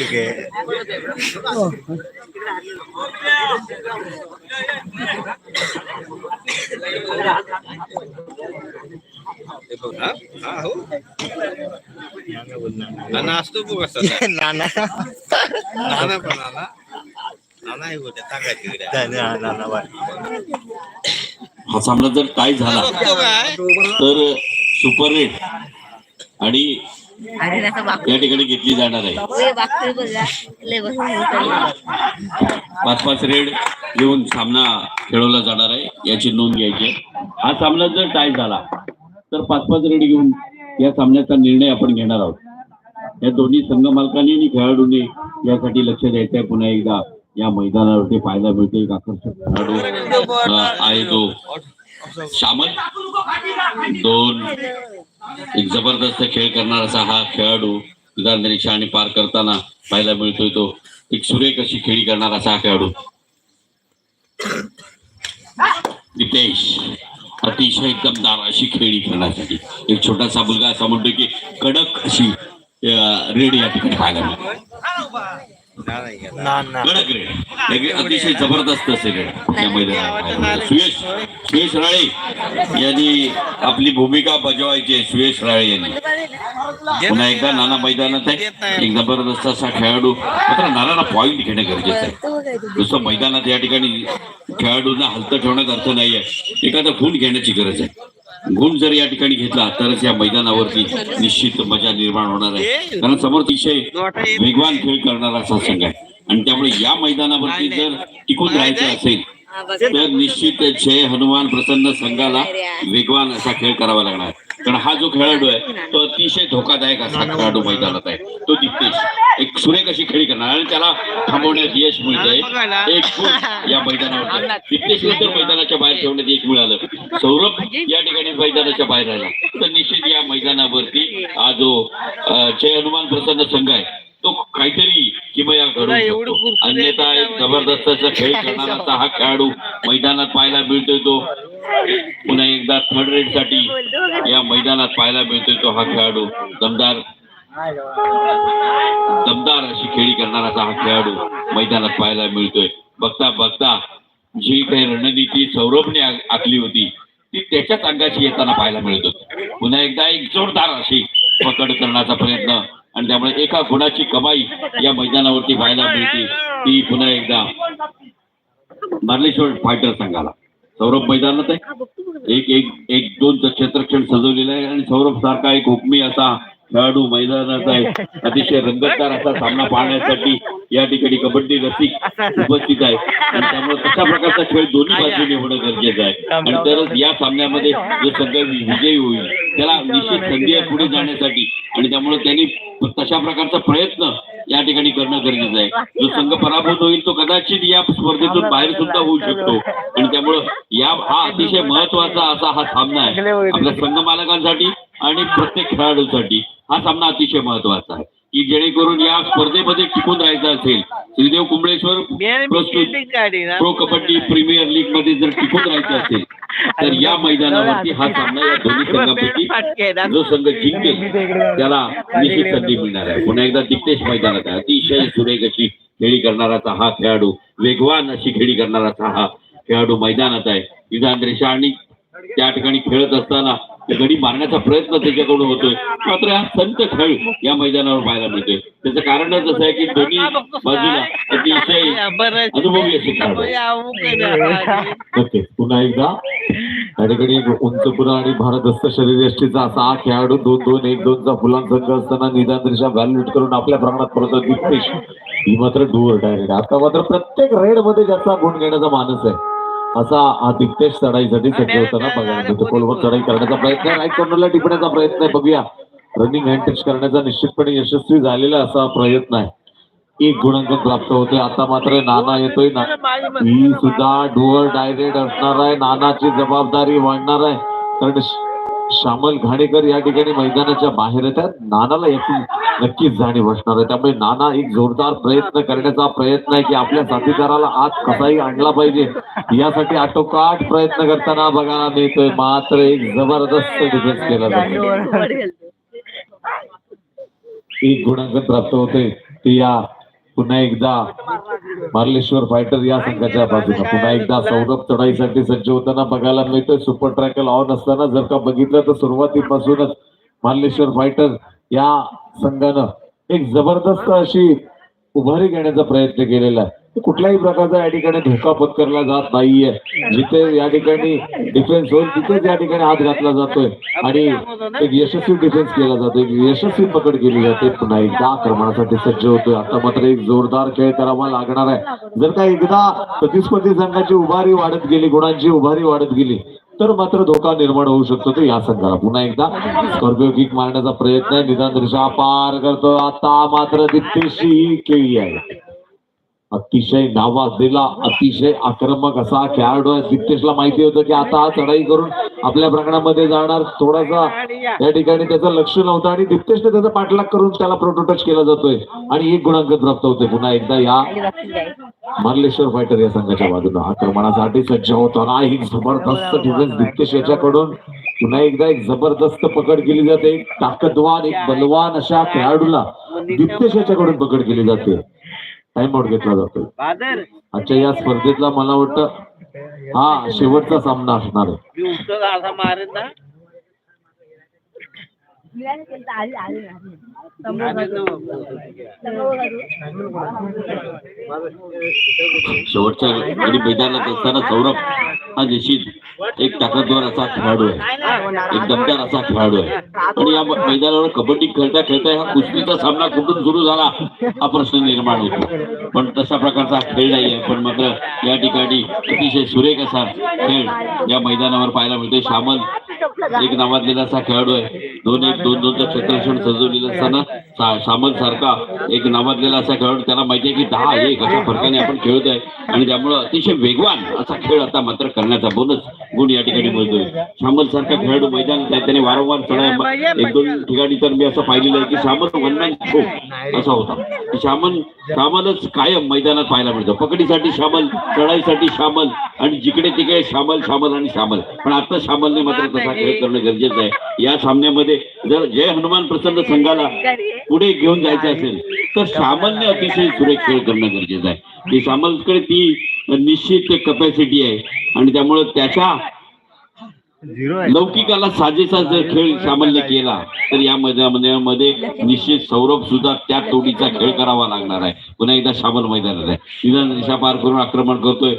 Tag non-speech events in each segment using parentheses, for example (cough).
ठीक आहे बघ. नाना असतो बघ नाना नाना पण आला नाना हे होते. नाना बाय हा सामना जर टाय झाला काय तर सुपर रेड आणि या ठिकाणी घेतली जाणार आहे. पाच पाच रेड घेऊन सामना खेळवला जाणार आहे. याची नोंद घ्यायची आहे. हा सामना जर टाय झाला तर पाच पाच रेड घेऊन या सामन्याचा निर्णय आपण घेणार आहोत. या दोन्ही संघ मालकांनी आणि खेळाडूंनी यासाठी लक्ष द्यायचं आहे. पुन्हा एकदा या मैदानावरती पाहायला मिळते एक आकर्षक खेळाडू आहे तो शामल दोन एक जबरदस्त खेळ करणारा असा हा खेळाडू विधान निरीक्षण आणि पार करताना पाहायला मिळतोय तो. एक सुरेख अशी खेळी करणारा असा हा खेळाडू. नितेश अतिशय दमदार अशी खेळी करण्यासाठी. एक छोटासा मुलगा असा म्हणतो की कडक अशी रेड या ठिकाणी पाहायला मिळतो अतिशय जबरदस्त या मैदानात. सुयश सुयश राळे यांनी आपली भूमिका बजावायची आहे. सुयश राळे यांनी. पुन्हा एकदा नाना मैदानात आहे. एक जबरदस्त असा खेळाडू. मात्र नानाला पॉइंट घेणं गरजेचं आहे. नुसतं मैदानात या ठिकाणी खेळाडूंना हलतं ठेवण्यात अर्थ नाहीये. एखादा गुण घेण्याची गरज आहे. गुण जर या ठिकाणी घेतला तरच या मैदानावरती निश्चित मजा निर्माण होणार आहे. कारण समोर अतिशय वेगवान खेळ करणारा असा संघ आहे. आणि त्यामुळे या मैदानावरती जर टिकून राहायचं असेल. तर निश्चित जय हनुमान प्रसन्न संघाला वेगवान असा खेळ करावा लागणार कारण हा जो खेळाडू आहे तो अतिशय धोकादायक असा खेळाडू मैदानात आहे. तो दिग्तेश एक सुरेख अशी खेळी करणार आणि त्याला थांबवण्यात यश मिळतंय. एक गुण या मैदानावर (laughs) दिग्तेश नंतर मैदानाच्या बाहेर ठेवण्यात यश मिळालं. सौरभ या ठिकाणी मैदानाच्या बाहेर राहिला. तर निश्चित या मैदानावरती हा जो जय हनुमान प्रसन्न संघ आहे तो काहीतरी शकतो. अन्यथा एक जबरदस्त असा खेळ करणारा हा खेळाडू मैदानात पाहायला मिळतोय तो. पुन्हा एकदा थर्ड रेडसाठी या मैदानात पाहायला मिळतोय तो हा खेळाडू दमदार. दमदार अशी खेळी करणारा हा खेळाडू मैदानात पाहायला मिळतोय. बघता बघता जी काही रणनीती सौरभने आखली होती ती त्याच्याच अंगाची येताना पाहायला मिळत होती पुन्हा एकदा एक जोरदार अशी पकड करण्याचा प्रयत्न. आणि त्यामुळे एका गुणाची कमाई या मैदानावरती पाहायला मिळते. ती पुन्हा एकदा मार्लेश्वर फायटर संघाला. सौरभ मैदानात आहे. एक एक एक दोन क्षेत्रक्षण सजवलेलं आहे. आणि सौरभ सारखा एक हुकमी असा खेळाडू मैदानात आहे. अतिशय रंगतदार असा सामना पाहण्यासाठी या ठिकाणी कबड्डी रसिक उपस्थित आहे. आणि त्यामुळे तशा प्रकारचा खेळ दोन्ही बाजूने होणं गरजेचं आहे. आणि तरच या सामन्यामध्ये जो सगळं विजयी होईल त्याला निश्चित संधी आहे पुढे जाण्यासाठी. आणि त्यामुळे त्यांनी तशा प्रकारचा प्रयत्न या ठिकाणी करणं गरजेचं आहे. जो संघ पराभूत होईल तो कदाचित या स्पर्धेतून बाहेर सुद्धा होऊ शकतो. आणि त्यामुळं या हा अतिशय महत्त्वाचा असा हा सामना आहे. आपल्या संघ मालकांसाठी आणि प्रत्येक खेळाडूसाठी हा सामना अतिशय महत्त्वाचा आहे. की जेणेकरून या स्पर्धेमध्ये टिकून राहायचं असेल श्रीदेव कुंबळेश्वर प्रो कबड्डी प्रीमियर लीगमध्ये जर टिकून राहायचं असेल तर या मैदानावरती हा सामना या दोन्ही संघापैकी जो संघ जिंकेल त्याला निश्चित संधी मिळणार आहे. पुन्हा एकदा दिग्तेश मैदानात आहे. अतिशय सुरेख अशी खेळी करणाराचा हा खेळाडू वेगवान अशी खेळी करणाराचा हा खेळाडू मैदानात आहे. विधान रेषा आणि त्या ठिकाणी खेळत असताना गडी मारण्याचा प्रयत्न त्याच्याकडून होतोय. मात्र हा संत खेळ या मैदानावर पाहायला मिळतोय. त्याचं कारणच असं आहे की दोन्ही बाजूला अतिशय अनुभवी असे. नक्कीच पुन्हा एकदा त्या ठिकाणी उंचपुरा आणि भारदस्त शरीरयष्टीचा असा हा खेळाडू दोन दोन एक दोनचा फुलां संघ असताना निदान रेषा व्हॅल्यूट करून आपल्या प्रमाणात परत दिसतेश ही मात्र डुअर डायरेक्ट. आता मात्र प्रत्येक रेडमध्ये ज्याचा गुण घेण्याचा मानस आहे. असा हा दिग्तेश चढाईसाठी सज्ज होताना बघायला मिळतो खोलवर चढाई करण्याचा प्रयत्न आहे राईट कॉर्नरला टिपण्याचा प्रयत्न आहे बघूया. रनिंग हँड टच करण्याचा निश्चितपणे यशस्वी झालेला असा प्रयत्न आहे. एक गुणांकन प्राप्त होते आता मात्र नाना येतोय ना. ही सुद्धा डुअर डायरेक्ट असणार आहे. नानाची जबाबदारी वाढणार आहे. कारण श्यामल घाणेकर या ठिकाणी मैदानाच्या बाहेर येतात. नानाला याची नक्कीच जाणीव असणार आहे. त्यामुळे नाना एक जोरदार प्रयत्न करण्याचा प्रयत्न आहे की आपल्या साथीदाराला आत कसाही आणला पाहिजे. यासाठी आटोकाट प्रयत्न करताना बघायला मिळतोय मात्र एक जबरदस्त डिफेन्स केला जातो एक गुणांकन प्राप्त होते ती या पुन्हा एकदा मार्लेश्वर फायटर या संघाच्या बाजूला. पुन्हा एकदा सौरभ चढाईसाठी सज्ज होताना बघायला मिळतोय. सुपर ट्रॅकल ऑन असताना जर का बघितलं तर सुरुवातीपासूनच मार्लेश्वर फायटर या संघानं एक जबरदस्त अशी उभारी घेण्याचा प्रयत्न केलेला आहे. कुठल्याही प्रकारचा या ठिकाणी धोका पत्करला जात नाहीये. जिथे या ठिकाणी डिफेन्स होईल तिथेच या ठिकाणी हात घातला जातोय. आणि एक यशस्वी डिफेन्स केला जातो एक यशस्वी पकड केली जाते. पुन्हा एकदा आक्रमणासाठी सज्ज होतोय. आता मात्र एक जोरदार खेळ करावा लागणार आहे. जर का एकदा प्रतिस्पर्धी संघाची उभारी वाढत गेली गुणांची उभारी वाढत गेली तर मात्र धोका निर्माण होऊ शकतो तो या संघाला पुन्हा एकदा स्कॉर्पिओ किक मारण्याचा प्रयत्न आहे. निदान दृश्य पार करतो. आता मात्र दिप्तेशी केळी केली आहे अतिशय नावाजलेला अतिशय आक्रमक असा खेळाडू आहे. दिप्तेशला माहिती होतं की आता चढाई करून आपल्या प्रांगणामध्ये जाणार. थोडासा या ठिकाणी त्याचं लक्ष नव्हतं आणि दिप्तेशने त्याचा पाठलाग करून त्याला प्रोटोटच केला जातोय. आणि एक गुणांक प्राप्त होते पुन्हा एकदा या मार्लेश्वर फायटर या संघाच्या बाजूला. आक्रमणासाठी सज्ज होताना एक जबरदस्त डिफेन्स दिप्तेश याच्याकडून. पुन्हा एकदा एक जबरदस्त पकड केली जाते. एक ताकदवान एक बलवान अशा खेळाडूला दिप्तेश याच्याकडून पकड केली जाते. टाइम आउट घेतला जातो आजच्या या स्पर्धेतला मला वाटतं हा शेवटचा सामना असणार आहे. मी उठतो असा मारेन ना. शेवटच्या घडी मैदानात असताना सौरभ हा निश्चित एक ताकदवार असा खेळाडू आहे. एक दमदार असा खेळाडू आहे. आणि या मैदानावर कबड्डी खेळता खेळता हा कुस्तीचा सामना कुठून सुरू झाला हा प्रश्न निर्माण होतो. पण तशा प्रकारचा खेळ नाही आहे पण मात्र या ठिकाणी अतिशय सुरेख असा खेळ या मैदानावर पाहायला मिळतोय. श्यामल एक नावाजलेला असा खेळाडू आहे. दोन एक दोन दोनचं क्षेत्रक्षण सजवलेलं असताना सा- सारखा एक नावाजलेला असा खेळाडू त्याला माहिती आहे की दहा एक अशा फरकाने आपण खेळत आहे. आणि त्यामुळं अतिशय वेगवान असा खेळ आता मात्र करण्याचा बोनस गुण या ठिकाणी मिळतोय. शामल सारखा खेळाडू मैदान त्याने वारंवार चढाई एक दोन ठिकाणी तर मी असं पाहिलेलं आहे की श्यामल वन मॅन शो असा होता. श्यामल श्यामलच कायम मैदानात पाहायला मिळतं. पकडीसाठी श्यामल चढाईसाठी श्यामल आणि जिकडे तिकडे श्यामल श्यामल आणि श्यामल पण आता श्यामलने मात्र तसा खेळ करणं गरजेचं आहे. या सामन्यामध्ये जर जय हनुमान प्रसन्न संघाला पुढे घेऊन जायचं असेल तर श्यामलने अतिशय सुरेख खेळ करणं गरजेचं आहे. की श्यामलकडे ती निश्चित कपॅसिटी आहे. आणि त्यामुळे त्याच्या लौकिकाला साजेसा जर खेळ श्यामलने केला तर या मैदानामध्ये निश्चित सौरभ सुद्धा त्या तोडीचा खेळ करावा लागणार आहे. पुन्हा एकदा श्यामल मैदानात आहे. निदान दिशा पार करून आक्रमण करतोय.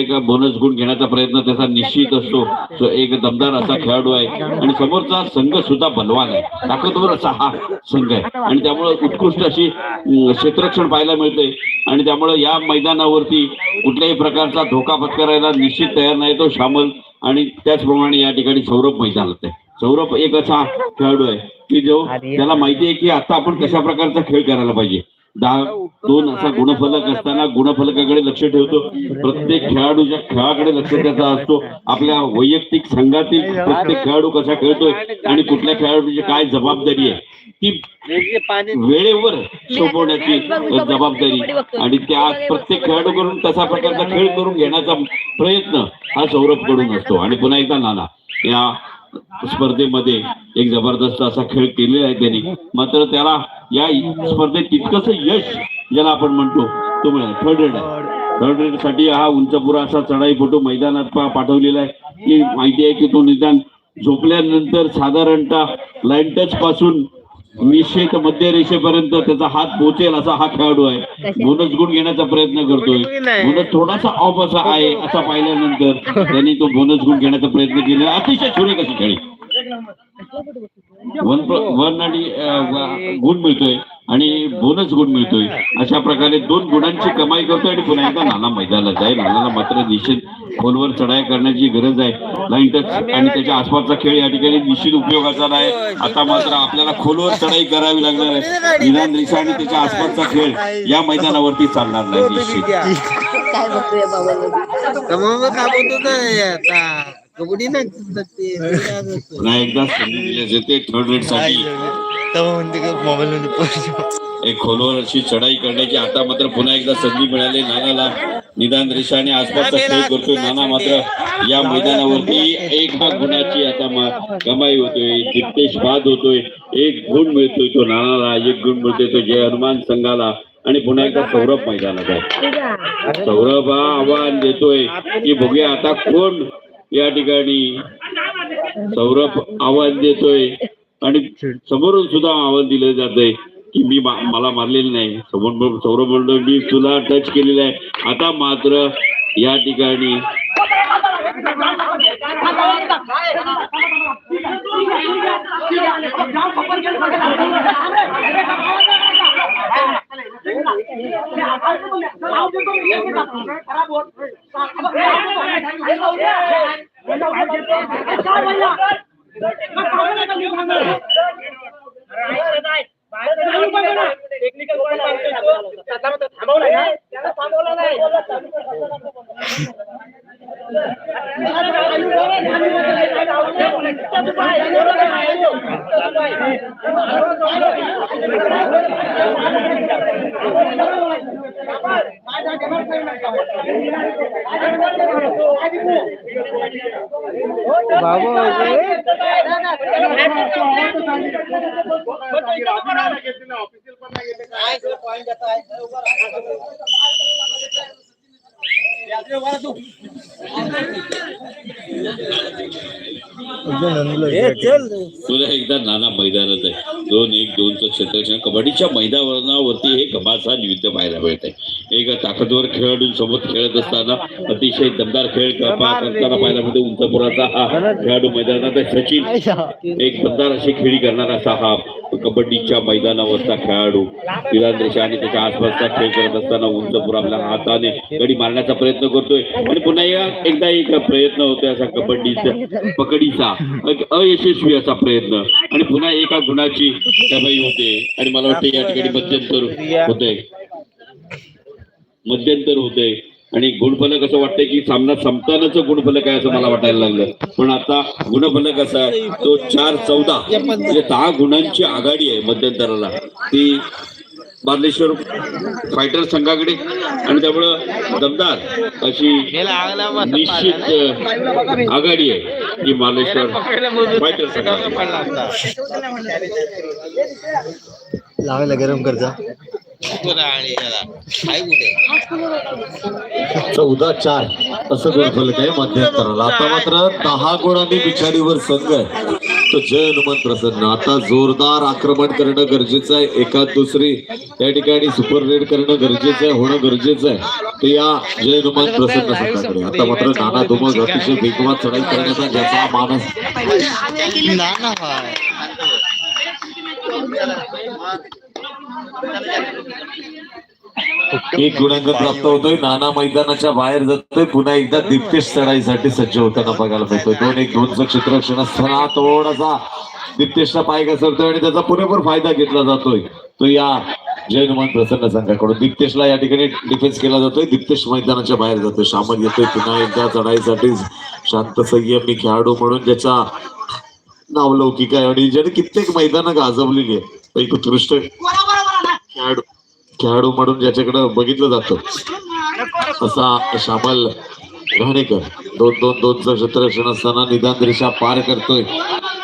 एक बोनस गुण घेण्याचा प्रयत्न त्याचा निश्चित असतो. तो एक दमदार असा खेळाडू आहे. आणि समोरचा संघ सुद्धा बलवान आहे. ताकदवर असा हा संघ आहे. आणि त्यामुळे उत्कृष्ट अशी अं, क्षेत्ररक्षण पाहायला मिळते आणि त्यामुळे या मैदानावरती कुठल्याही प्रकारचा धोका पत्करायला निश्चित तयार नाही. तो श्यामल आणि त्याचप्रमाणे या ठिकाणी सौरभ मैदानात आहे. सौरभ एक असा खेळाडू आहे की जो त्याला माहिती आहे की आता आपण कशा प्रकारचा खेळ करायला पाहिजे. दहा दोन असा गुणफलक असताना गुणफलकाकडे लक्ष ठेवतो. प्रत्येक खेळाडूच्या खेळाकडे लक्ष त्याचा असतो. आपल्या वैयक्तिक संघातील प्रत्येक खेळाडू कसा खेळतोय आणि कुठल्या खेळाडूची काय जबाबदारी आहे ती वेळेवर सोपवण्याची जबाबदारी आणि त्या प्रत्येक खेळाडूकडून तसा प्रकारचा खेळ करून घेण्याचा प्रयत्न हा सौरभकडून असतो. आणि पुन्हा एकदा नाना या स्पर्धेमध्ये एक जबरदस्त असा खेळ केलेला आहे त्यांनी. मात्र त्याला या स्पर्धेत तितकंच यश ज्याला आपण म्हणतो तो मिळाला. थर्ड रेड आहे. थर्ड रेडसाठी हा उंचपुरा असा चढाई फोटो मैदानात पाठवलेला आहे. की माहिती आहे की तो निदान झोपल्यानंतर साधारणतः लाईन टच पासून निश्चित मध्य रेषेपर्यंत त्याचा हात पोहोचेल असा हा खेळाडू आहे. बोनस गुण घेण्याचा प्रयत्न करतोय. बोनस थोडासा ऑफ असा आहे असा पाहिल्यानंतर त्यांनी तो बोनस गुण घेण्याचा प्रयत्न केला अतिशय सुरेख अशी खेळी. वन वन आणि गुण मिळतोय. आणि बोनस गुण मिळतोय. अशा प्रकारे दोन गुणांची कमाई करतोय आणि पुन्हा एकदा नाना मैदानात जाईल. नानाला मात्र निश्चित खोलवर चढाई करण्याची गरज आहे. लाईन टच आणि त्याच्या आसपासचा खेळ या ठिकाणी निश्चित उपयोगाचा नाही आता मात्र आपल्याला खोलवर चढाई करावी लागणार आहे. निदान रिक्षा आणि त्याच्या आसपासचा खेळ या मैदानावरती चालणार नाही निश्चित. पुन्हा एकदा संधी दिली जाते. थर्ड रेडसाठी. मोबाईल मध्ये एक खोलवर अशी चढाई करण्याची आता मात्र पुन्हा एकदा संधी मिळाली. नानाला निदान रेषा आणि आसपासचा खेळ करतोय. नाना मात्र या मैदानावरती एक भाग गुणाची आता कमाई होतोय. दिप्तेश बाद होतोय. एक गुण मिळतोय तो नानाला एक गुण मिळतोय तो जय हनुमान संघाला. आणि पुन्हा एकदा सौरभ मैदानात आहे. सौरभ हा आव्हान देतोय की बघूया आता कोण या ठिकाणी सौरभ आवाज देतोय. आणि समोरून सुद्धा आवाज दिलं जातंय की मी मला मारलेलं नाही. समोर सौरभ म्हणतो मी तुला टच केलेलं आहे. आता मात्र या ठिकाणी বাবা অফিসিয়াল યાદ રહ્યો તું पुन्हा एकदा नाना मैदानात आहे. दोन एक दोनचं क्षेत्ररक्षण. कबड्डीच्या मैदानावरती हे घमासान युद्ध पाहायला मिळत आहे एक ताकदवर खेळाडू सोबत खेळत असताना अतिशय दमदार खेळ करताना पाहायला मिळतो उंचपुराचा हा खेळाडू मैदानात सचिन एक दमदार अशी खेळी करणारा असा हा कबड्डीच्या मैदानावरचा खेळाडू. तिरांद्रेषा आणि त्याच्या आसपासचा खेळ करत असताना उंचपूर आपल्या हाताने गडी मारण्याचा प्रयत्न करतोय. आणि पुन्हा या- एकदा एक प्रयत्न होतोय असा कबड्डीचा पकडीचा एक अयशस्वी असा प्रयत्न. आणि पुन्हा एका गुणाची कमाई होते. आणि मला वाटतं या ठिकाणी मध्यंतर होतंय. मध्यंतर होतंय. आणि गुणफलक असं वाटतंय की सामना संपतानाच गुणफलक आहे असं मला वाटायला लागलं. पण आता गुणफलक असा आहे. तो चार चौदा म्हणजे दहा गुणांची आघाडी आहे मध्यंतराला. ती बार्लेश्वर फायटर संघाकडे आणि त्यामुळं दमदार अशी निश्चित आघाडी आहे की मार्लेश्वर फायटर लावायला गरम कुठे चौदा चार. असं गुणफलक आहे मध्यंतराला. आता मात्र दहा गुणांनी बिचारीवर संघ आहे. तो जय हनुमान प्रसन्न. आता जोरदार आक्रमण करणं गरजेचं आहे. एका दुसरी. त्या ठिकाणी सुपर रेड करणं गरजेचं आहे. होणं गरजेचं आहे. ते या जय हनुमान प्रसन्न संघाकडे. आता मात्र नाना धुमक अतिशय वेगवान चढाई करण्याचा ज्याचा मानस एक गुणांकन प्राप्त होतोय. नाना मैदानाच्या बाहेर जातोय. पुन्हा एकदा दिप्तेश चढाईसाठी सज्ज होताना बघायला मिळतोय. दोन एक दोनचं क्षेत्ररक्षण असताना थोडासा दिप्तेशचा पाय घसरतोय आणि त्याचा पुरेपूर फायदा घेतला जातोय. तो या जय हनुमान प्रसन्न संघाकडून दिप्तेशला या ठिकाणी डिफेन्स केला जातोय. दिप्तेश मैदानाच्या बाहेर जातोय. शामल येतोय. पुन्हा एकदा चढाईसाठी शांत संयमी खेळाडू म्हणून ज्याचा नावलौकिक आहे. आणि ज्याने कित्येक मैदानं गाजवलेली आहे एक उत्कृष्ट खेळाडू. खेळाडू म्हणून ज्याच्याकडे बघितलं जातं. असा शामल घाणेकर दोन दोन दोनचं क्षेत्ररक्षण असताना निदान रेषा पार करतोय.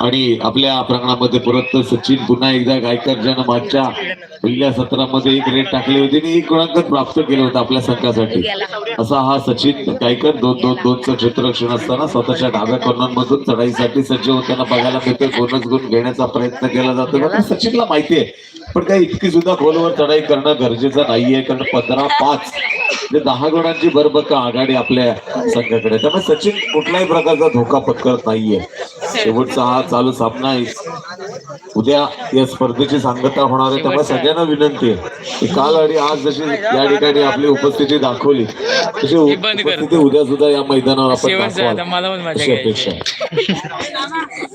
आणि आपल्या प्रांगणामध्ये परत सचिन पुन्हा एकदा गायकर ज्यानं मागच्या पहिल्या सत्रामध्ये एक रेट टाकली होती आणि एक गुणांकन प्राप्त केलं होतं आपल्या संघासाठी. असा हा सचिन गायकर दोन दोन दोनचं क्षेत्ररक्षण असताना स्वतःच्या डाव्या कॉर्नरमधून चढाईसाठी सज्ज होताना बघायला मिळतोय. बोनस गुण घेण्याचा प्रयत्न केला जातो. सचिनला माहिती आहे पण काही इतकी सुद्धा खोलवर चढाई करणं गरजेचं नाहीये कारण पंधरा पाच ते दहा गुणांची भरभक्का आघाडी आपल्या संघाकडे. त्यामुळे सचिन कुठल्याही प्रकारचा धोका पत्करत नाहीये. शेवटचा हा चालू सामना आहे. उद्या या स्पर्धेची सांगता होणार आहे. त्यामुळे सगळ्यांना विनंती आहे की काल आणि आज जशी या ठिकाणी आपली उपस्थिती दाखवली तशी उपस्थिती उद्या सुद्धा या मैदानावर आपण अशी अपेक्षा आहे.